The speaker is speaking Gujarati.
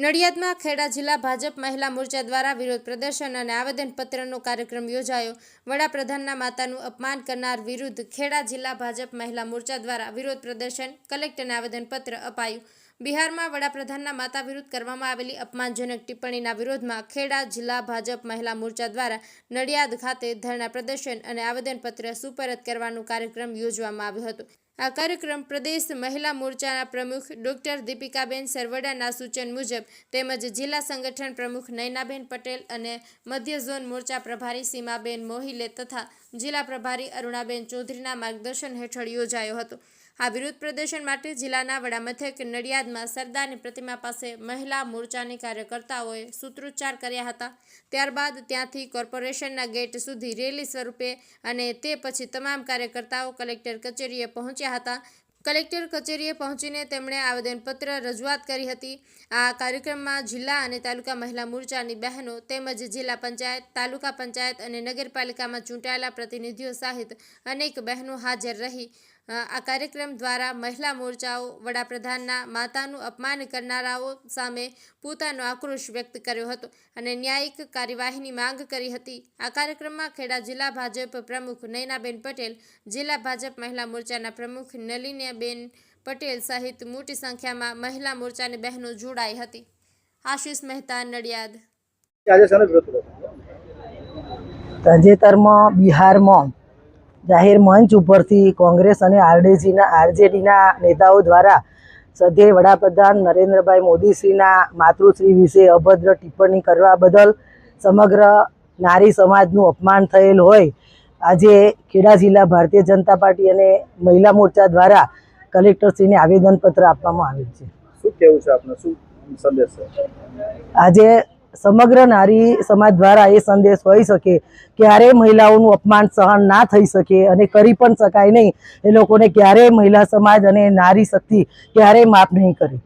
નડિયાદમાં ખેડા જિલ્લા ભાજપ મહિલા મોરચા દ્વારા વિરોધ પ્રદર્શન અને આવેદનપત્રનો કાર્યક્રમ યોજાયો. વડાપ્રધાનના માતાનું અપમાન કરનાર વિરુદ્ધ ખેડા જિલ્લા ભાજપ મહિલા મોરચા દ્વારા વિરોધ પ્રદર્શન, કલેક્ટરને આવેદનપત્ર અપાયું. બિહારમાં વડાપ્રધાનના માતા વિરુદ્ધ કરવામાં આવેલી અપમાનજનક ટિપ્પણીના વિરોધમાં ખેડા જિલ્લા ભાજપ મહિલા મોરચા દ્વારા નડિયાદ ખાતે ધરણા પ્રદર્શન અને આવેદનપત્ર સુપરત કરવાનો કાર્યક્રમ યોજવામાં આવ્યો હતો. આ કાર્યક્રમ પ્રદેશ મહિલા મોરચાના પ્રમુખ ડોક્ટર દીપિકાબેન સરવડાના સૂચન મુજબ તેમજ જિલ્લા સંગઠન પ્રમુખ નયનાબેન પટેલ અને મધ્ય ઝોન મોરચા પ્રભારી સીમાબેન મોહિલે તથા જિલ્લા પ્રભારી અરુણાબેન ચૌધરીના માર્ગદર્શન હેઠળ યોજાયો હતો. આ વિરોધ પ્રદર્શન માટે જિલ્લાના વડામથક નડિયાદમાં સરદારની પ્રતિમા પાસે મહિલા મોરચાની કાર્યકર્તાઓએ સૂત્રોચ્ચાર કર્યા હતા. ત્યારબાદ ત્યાંથી કોર્પોરેશનના ગેટ સુધી રેલી સ્વરૂપે અને તે પછી તમામ કાર્યકર્તાઓ કલેક્ટર કચેરીએ પહોંચ્યા હતા. કલેક્ટર કચેરીએ પહોંચીને તેમણે આવેદનપત્ર રજૂઆત કરી હતી. આ કાર્યક્રમમાં જિલ્લા અને તાલુકા મહિલા મોરચાની બહેનો તેમજ જિલ્લા પંચાયત, તાલુકા પંચાયત અને નગરપાલિકામાં ચૂંટાયેલા પ્રતિનિધિઓ સહિત અનેક બહેનો હાજર રહી. આ કાર્યક્રમ દ્વારા મહિલા મોરચાઓ વડાપ્રધાનના માતાનું અપમાન કરનારાઓ સામે પોતાનો આક્રોશ વ્યક્ત કર્યો હતો અને ન્યાયિક કાર્યવાહીની માંગ કરી હતી. આ કાર્યક્રમમાં ખેડા જિલ્લા ભાજપ પ્રમુખ નયનાબેન પટેલ જિલ્લા ભાજપ મહિલા મોરચાના પ્રમુખ નલિનીબેન પટેલ સહિત મોટી સંખ્યામાં મહિલા મોરચાની બહેનો જોડાઈ હતી. આશિષ મહેતા નડિયાદ. તાજેતરમાં બિહારમાં જાહેર મંચ ઉપરથી કોંગ્રેસ અને આરડીજીના આરજેડીના નેતાઓ દ્વારા સધ્ય વડાપ્રધાન નરેન્દ્રભાઈ મોદીશ્રીના માતૃશ્રી વિશે અભદ્ર ટિપ્પણી કરવા બદલ સમગ્ર નારી સમાજનું અપમાન થયેલ હોય. આજે ખેડા જિલ્લા ભારતીય જનતા પાર્ટી અને મહિલા મોરચા દ્વારા કલેક્ટરશ્રીને આવેદનપત્ર આપવામાં આવેલ છે. શું કેવું છે આપનો? શું સંદેશ છે? આજે સમગ્ર નારી સમાજ દ્વારા એ સંદેશ હોઈ શકે ક્યારેય મહિલાઓનું અપમાન સહન ના થઈ શકે અને કરી પણ શકાય નહીં. એ લોકોને ક્યારેય મહિલા સમાજ અને નારી શક્તિ ક્યારેય માફ નહીં કરે.